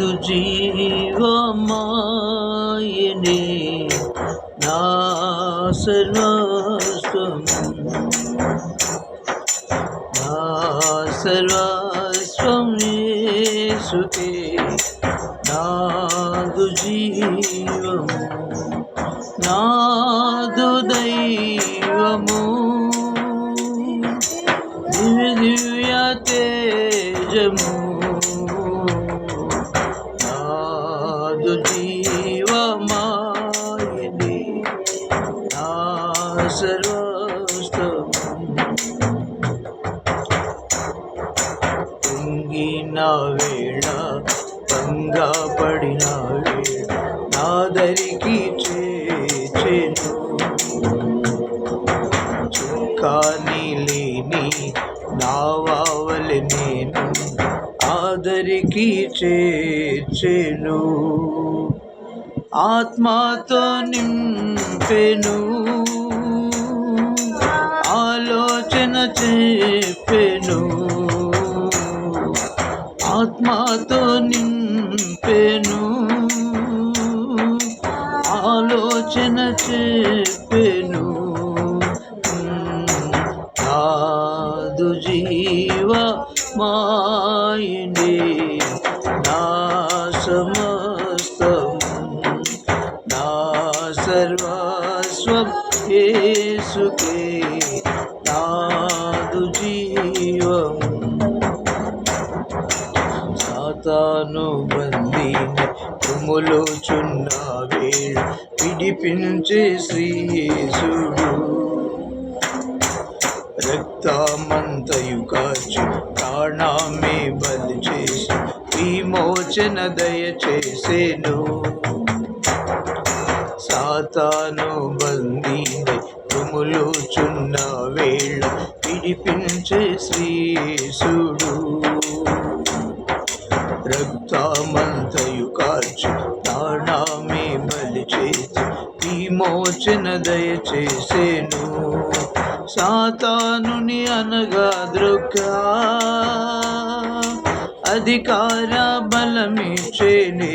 నాదు జీవమాయనే నా సర్వస్వం నా సర్వస్వం యేసుకే నాదు జీవము నాదు దైవము. దివ్య దివ్య తేజము సర్వస్తము వేళ భంగా పడిన వేళ నాదరికి చేచెను చుక్కాని లేని నావావలి నేను ఆదరికి చేర్చెను ఆత్మతో నింపెను చెప్పెను. ఆత్మతో నింపెను. ఆలోచన చెప్పెను. కాదు జీవ మాయిని యేసుకే నాదు జీవము సాతాను బందీని తుములోచున్న వేళ విడిపించే శ్రీయేసుడు. రక్తమంతయు కాచి ప్రాణామే బలి చేసి విమోచన దయచేసేను సాతాను బందీని తుములోచున్న వేళ విడిపించే శ్రీసుడు రక్తమంతయు కాచి ప్రాణమే బలి చేసి విమోచన దయచేసేను సాతానుని అనగా దృక్క అధికార బలమిచ్చేనే.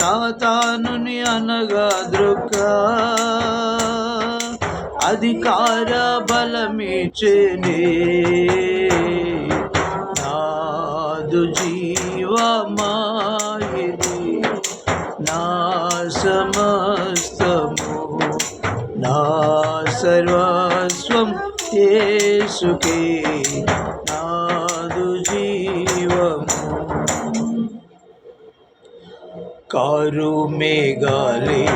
సాతానుని అనగా దృక్క. అధికార బలమిచ్చేనే నాదు జీవమాయిని నా సమస్తము. నా సర్వస్వం యేసుకే. కారు మేఘాలే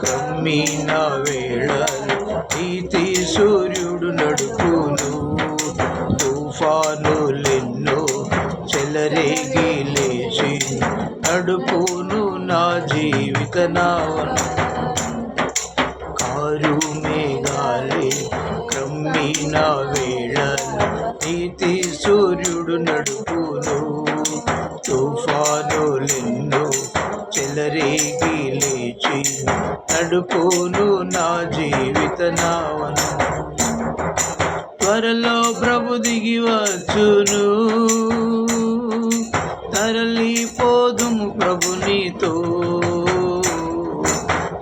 క్రమ్మిన వేళలు. నీతి సూర్యుడు నడుపును తుఫానులెన్నో చెలరేగి లేచి నడుపును నా జీవిత నావను. కారు మేఘాలే క్రమ్మిన వేళలు. నీతి నడుపును నా జీవిత నావను త్వరలో ప్రభు దిగి వచ్చును. తరలిపోదుము ప్రభు నీతో.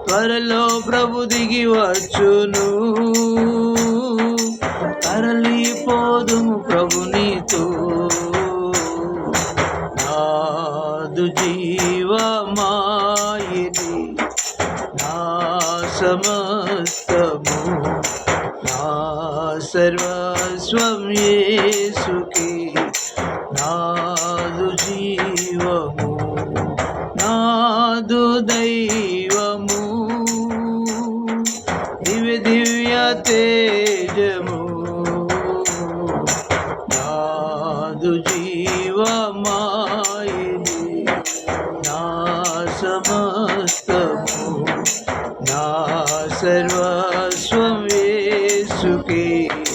త్వరలో ప్రభు దిగి వచ్చును. తరలిపోదుము ప్రభు నీతో. నాదు జీవమా సమస్తము నా సర్వస్వం యేసుకి నాదు జీవము నాదు దైవము. దివ్య దివ్య తేజము నాదు జీవమా. Okay.